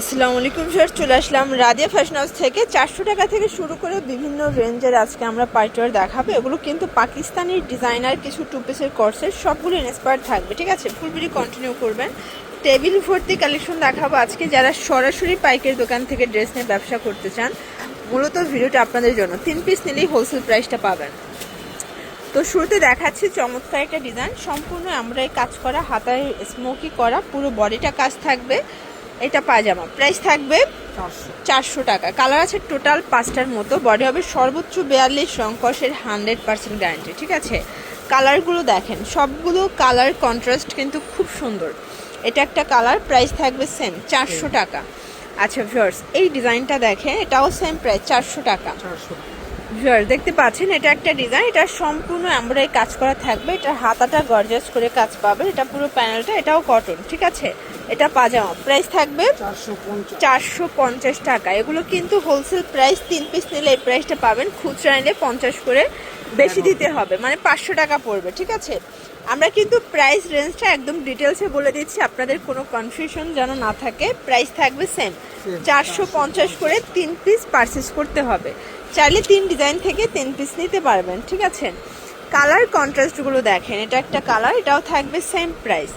আসসালামু আলাইকুম স্যার চলে আসলাম রাদিয়া ফ্যাশন হাউস থেকে। চারশো টাকা থেকে শুরু করে বিভিন্ন রেঞ্জের আজকে আমরা পার্টিওয়ার দেখাবো। এগুলো কিন্তু পাকিস্তানি ডিজাইনার কিছু টু পিসের কোর্সের সবগুলো ইন্সপায়ার থাকবে, ঠিক আছে? ফুল ভিডিও কন্টিনিউ করবেন। টেবিল ভর্তি কালেকশন দেখাবো আজকে। যারা সরাসরি পাইকের দোকান থেকে ড্রেস নিয়ে ব্যবসা করতে চান, মূলত ভিডিওটা আপনাদের জন্য। তিন পিস নিলেই হোলসেল প্রাইসটা পাবেন। তো শুরুতে দেখাচ্ছি চমৎকার একটা ডিজাইন সম্পূর্ণ আমরা এই কাজ করা হাতায় স্মোকি করা পুরো বডিটা কাজ থাকবে। এটা পায়জামা। প্রাইস থাকবে চারশো। টাকা। কালার আছে টোটাল পাঁচটার মতো। বডি হবে সর্বোচ্চ বিয়াল্লিশ রঙ্কসের হান্ড্রেড পার্সেন্ট গ্যারান্টি ঠিক আছে? কালারগুলো দেখেন সবগুলো কালার কন্ট্রাস্ট কিন্তু খুব সুন্দর। এটা একটা কালার প্রাইস থাকবে সেম চারশো টাকা। আচ্ছা ভিউয়ার্স এই ডিজাইনটা দেখেন এটাও সেম প্রাইস চারশো টাকা। ভিউয়ার দেখতে পাচ্ছেন এটা একটা ডিজাইন এটা সম্পূর্ণ আমরা এই কাজ করা থাকবে। এটা হাতাটা গর্জাস করে কাজ পাবে। এটা পুরো প্যানেলটা এটাও কটন ঠিক আছে? এটা পাজামা প্রাইস থাকবে চারশো পঞ্চাশ। টাকা। এগুলো কিন্তু হোলসেল প্রাইস তিন পিস নিলে এই প্রাইসটা পাবেন। খুচরা নিলে পঞ্চাশ করে বেশি দিতে হবে মানে পাঁচশো টাকা পড়বে ঠিক আছে? আমরা কিন্তু প্রাইস রেঞ্জটা একদম ডিটেলসে বলে দিচ্ছি। আপনাদের কোনো কনফিউশন যেন না থাকে প্রাইস থাকবে সেম চারশো পঞ্চাশ করে তিন পিস পারচেস করতে হবে। চাইলে তিন ডিজাইন থেকে তিন পিস নিতে পারবেন ঠিক আছে? কালার কন্ট্রাস্টগুলো দেখেন এটা একটা কালার এটাও থাকবে সেম প্রাইস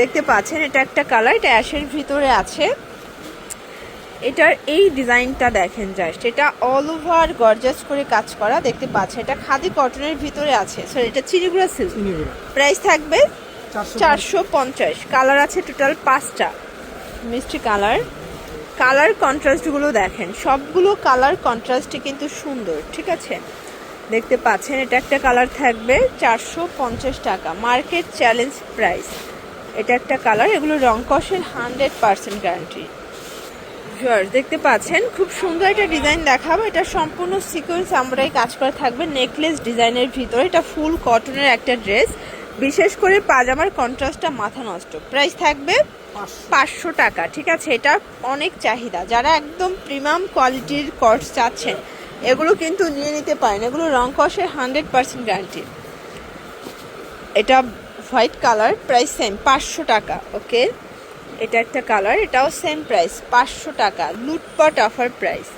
দেখতে পাচ্ছেন এটা একটা কালার এটা অ্যাশের ভিতরে আছে। এটার এই ডিজাইনটা দেখেন জাস্ট এটা অল ওভার গর্জাস করে কাজ করা দেখতে পাচ্ছেন এটা খাদি কটনের ভিতরে আছে। সরি এটা চিনিগুড়া সিল্ক প্রাইস থাকবে চারশো পঞ্চাশ। কালার আছে টোটাল পাঁচটা। মিষ্টি কালার কালার কন্ট্রাস্টগুলো দেখেন। সবগুলো কালার কন্ট্রাস্টে কিন্তু সুন্দর, ঠিক আছে? দেখতে পাচ্ছেন, এটা একটা কালার থাকবে চারশো পঞ্চাশ টাকা। মার্কেট চ্যালেঞ্জ প্রাইস এটা একটা কালার, এগুলো রং কষের হান্ড্রেড পার্সেন্ট গ্যারান্টি দেখতে পাচ্ছেন, খুব সুন্দর একটা ডিজাইন দেখাবো। এটা সম্পূর্ণ সিকোয়েন্স আমরাই কাজ করা থাকবে নেকলেস ডিজাইনের ভিতরে। এটা ফুল কটনের একটা ড্রেস বিশেষ করে পাজামার কন্ট্রাস্টটা মাথা নষ্ট। প্রাইস থাকবে পাঁচশো। টাকা ঠিক আছে? এটা অনেক চাহিদা। যারা একদম প্রিমিয়াম কোয়ালিটির কর্স চাচ্ছেন এগুলো কিন্তু নিয়ে নিতে পারেন। এগুলো রং কষের হান্ড্রেড পার্সেন্ট গ্যারান্টি এটা হোয়াইট কালার প্রাইস সেম পাঁচশো টাকা ওকে এটা একটা কালার এটাও সেম প্রাইস পাঁচশো টাকা। লুটপট অফার প্রাইস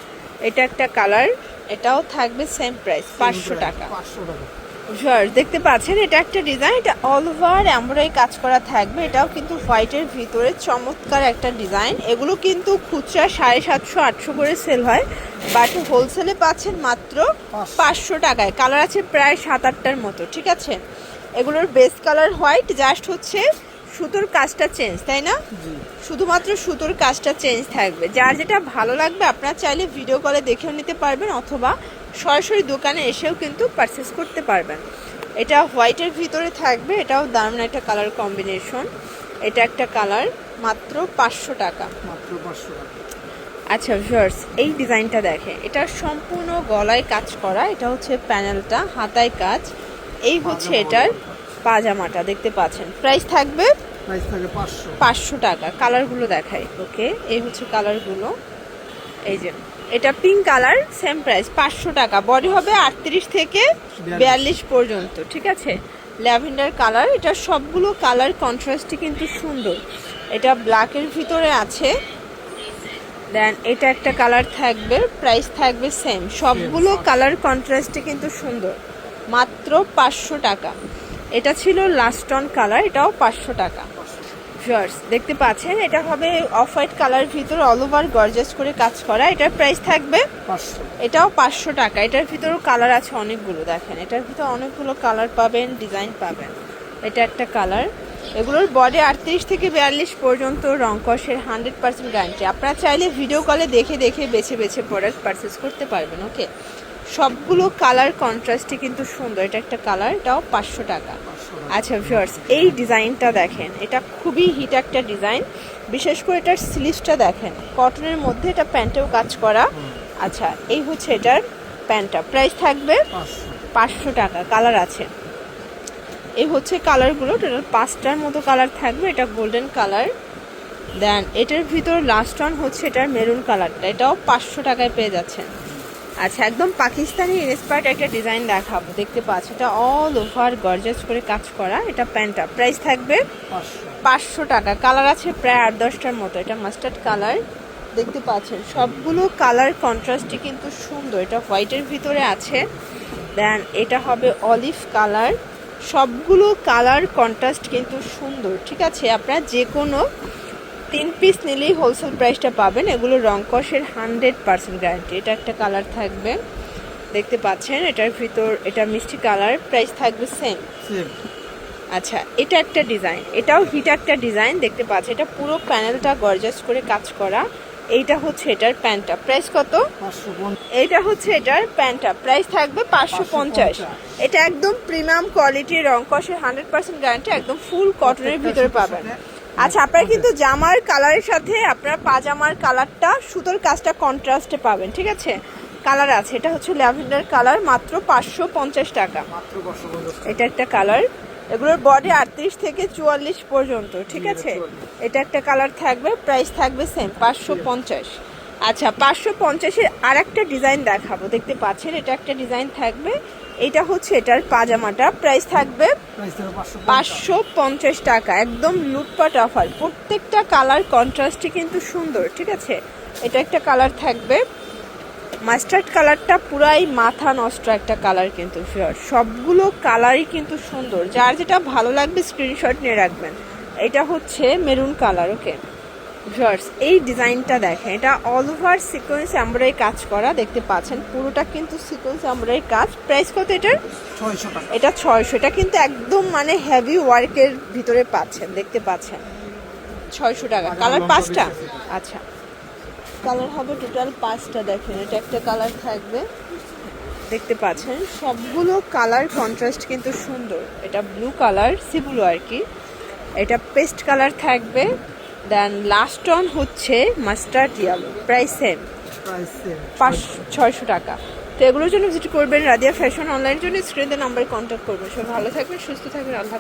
এটা একটা কালার এটাও থাকবে সেম প্রাইস পাঁচশো টাকা। পাঁচশো টাকা। দেখতে পাচ্ছেন এটা একটা ডিজাইন এটা অল ওভার এমব্রয়ডারি কাজ করা থাকবে এটাও কিন্তু হোয়াইটের ভিতরে চমৎকার একটা ডিজাইন এগুলো কিন্তু খুচরা সাড়ে সাতশো আটশো করে সেল হয় বাট হোলসেলে পাচ্ছেন মাত্র পাঁচশো। টাকায় কালার আছে প্রায় সাত আটটার মতো ঠিক আছে? এগুলোর বেস কালার হোয়াইট জাস্ট হচ্ছে সুতোর কাজটা চেঞ্জ তাই না? শুধুমাত্র সুতোর কাজটা চেঞ্জ থাকবে যার যেটা ভালো লাগবে আপনারা চাইলে ভিডিও কলে দেখেও নিতে পারবেন অথবা সরাসরি দোকানে এসেও কিন্তু পারচেস করতে পারবেন। এটা হোয়াইটের ভিতরে থাকবে এটাও দারুণ একটা কালার কম্বিনেশন এটা একটা কালার মাত্র পাঁচশো টাকা। মাত্র পাঁচশো টাকা। আচ্ছা ভিউয়ার্স এই ডিজাইনটা দেখে এটা সম্পূর্ণ গলায় কাজ করা এটা হচ্ছে প্যানেলটা হাতায় কাজ। এই হচ্ছে এটার পাজামাটা দেখতে পাচ্ছেন। প্রাইস থাকবে পাঁচশো। পাঁচশো টাকা। কালারগুলো দেখাই। ওকে এই হচ্ছে কালারগুলো এই যে এটা পিঙ্ক কালার সেম প্রাইস পাঁচশো টাকা। বডি হবে আটত্রিশ থেকে বিয়াল্লিশ পর্যন্ত ঠিক আছে? ল্যাভেন্ডার কালার এটা সবগুলো কালার কন্ট্রাস্টই কিন্তু সুন্দর। এটা ব্ল্যাকের ভিতরে আছে। দেন এটা একটা কালার থাকবে প্রাইস থাকবে সেম সবগুলো কালার কন্ট্রাস্টে কিন্তু সুন্দর। মাত্র পাঁচশো টাকা। এটা ছিল লাস্টন কালার এটাও পাঁচশো টাকা। ভিউয়ার্স দেখতে পাচ্ছেন এটা হবে অফ হোয়াইট কালার ভিতর অল ওভার গর্জাস করে কাজ করা। এটার প্রাইস থাকবে এটাও পাঁচশো টাকা। এটার ভিতরেও কালার আছে অনেকগুলো দেখেন। এটার ভিতর অনেকগুলো কালার পাবেন ডিজাইন পাবেন। এটা একটা কালার এগুলোর বডি আটত্রিশ থেকে বিয়াল্লিশ পর্যন্ত রং কষের হান্ড্রেড পার্সেন্ট গ্যারান্টি আপনারা চাইলে ভিডিও কলে দেখে দেখে বেছে বেছে প্রোডাক্ট পারচেস করতে পারবেন ওকে সবগুলো কালার কন্ট্রাস্টে কিন্তু সুন্দর। এটা একটা কালার এটাও পাঁচশো টাকা। আচ্ছা ভিউয়ার্স এই ডিজাইনটা দেখেন। এটা খুবই হিট একটা ডিজাইন বিশেষ করে এটার স্লিভসটা দেখেন। কটনের মধ্যে এটা প্যান্টেও কাজ করা। আচ্ছা এই হচ্ছে এটার প্যান্টটা। প্রাইস থাকবে পাঁচশো টাকা কালার আছে। এই হচ্ছে কালারগুলো টোটাল পাঁচটার মতো কালার থাকবে। এটা গোল্ডেন কালার দেন এটার ভিতর লাস্ট ওয়ান হচ্ছে এটার মেরুন কালারটা এটাও পাঁচশো টাকায় পেয়ে যাচ্ছেন। আচ্ছা একদম পাকিস্তানি ইন্সপায়ার্ড একটা ডিজাইন দেখাবো। দেখতে পাচ্ছ এটা অল ওভার গর্জাস করে কাজ করা। এটা প্যান্টটা। প্রাইস থাকবে পাঁচশো। পাঁচশো টাকা। কালার আছে প্রায় আট দশটার মতো। এটা মাস্টার্ড কালার দেখতে পাচ্ছেন সবগুলো কালার কন্ট্রাস্টই কিন্তু সুন্দর। এটা হোয়াইটের ভিতরে আছে। দেন এটা হবে অলিভ কালার সবগুলো কালার কন্ট্রাস্ট কিন্তু সুন্দর। ঠিক আছে আপনারা যে কোনো তিন পিস নিলেই হোলসেল প্রাইসটা পাবেন। এগুলো রং কষের হান্ড্রেড পার্সেন্ট গ্যারান্টি এটা একটা কালার থাকবে। দেখতে পাচ্ছেন এটার ভিতর এটা মিষ্টি কালার প্রাইস থাকবে সেম আচ্ছা এটা একটা ডিজাইন এটাও হিট একটা ডিজাইন দেখতে পাচ্ছি এটা পুরো প্যানেলটা গর্জাস করে কাজ করা। এইটা হচ্ছে এটার প্যান্টটা প্রাইস কত? এইটা হচ্ছে এটার প্যান্টটা প্রাইস থাকবে পাঁচশো পঞ্চাশ। এটা একদম প্রিমিয়াম কোয়ালিটির রং কষের হান্ড্রেড পার্সেন্ট গ্যারান্টি একদম ফুল কটনের ভিতরে পাবেন। আচ্ছা আপনারা কিন্তু জামার কালারের সাথে আপনার পাজামার কালারটা সুতোর কাজটা কন্ট্রাস্টে পাবেন ঠিক আছে? কালার আছে এটা হচ্ছে ল্যাভেন্ডার কালার মাত্র পাঁচশো পঞ্চাশ টাকা। এটা একটা কালার এগুলোর বডি আটত্রিশ থেকে চুয়াল্লিশ পর্যন্ত ঠিক আছে এটা একটা কালার থাকবে প্রাইস থাকবে সেম পাঁচশো পঞ্চাশ। আচ্ছা পাঁচশো পঞ্চাশের আর একটা ডিজাইন দেখাবো দেখতে পাচ্ছেন? এটা একটা ডিজাইন থাকবে এটা হচ্ছে এটার পাজামাটা। প্রাইস থাকবে পাঁচশো পঞ্চাশ। টাকা। একদম লুটপাট অফার প্রত্যেকটা কালার কন্ট্রাস্টই কিন্তু সুন্দর ঠিক আছে? এটা একটা কালার থাকবে। মাস্টার্ড কালারটা পুরাই মাথা নষ্ট একটা কালার কিন্তু সবগুলো কালারই কিন্তু সুন্দর। যার যেটা ভালো লাগবে স্ক্রিনশট নিয়ে রাখবেন। এটা হচ্ছে মেরুন কালার ওকে ভিউয়ার্স এই ডিজাইনটা দেখেন এটা অল ওভার সিকোয়েন্স এমব্রয়ডারি কাজ করা দেখতে পাচ্ছেন পুরোটা কিন্তু সিকোয়েন্স এমব্রয়ডারি কাজ। প্রাইস কত এটার? ছয়শো টাকা। এটা ছয়শো এটা কিন্তু একদম মানে হেভি ওয়ার্কের ভিতরে পাচ্ছেন দেখতে পাচ্ছেন। ছয়শো টাকা। কালার পাঁচটা? আচ্ছা। কালার হবে টোটাল পাঁচটা দেখেন এটা একটা কালার থাকবে। দেখতে পাচ্ছেন সবগুলো কালার কন্ট্রাস্ট কিন্তু সুন্দর। এটা ব্লু কালার সি ব্লু আর কি এটা পেস্ট কালার থাকবে। দেন লাস্ট অন হচ্ছে mustard yellow price same price same পাঁচ ছয়শো টাকা। তো এগুলোর জন্য ভিজিট করবেন রাদিয়া ফ্যাশন অনলাইনের জন্য স্ক্রিনে নাম্বারে কন্ট্যাক্ট করবেন। সব ভালো থাকবেন সুস্থ থাকবেন আল্লাহ।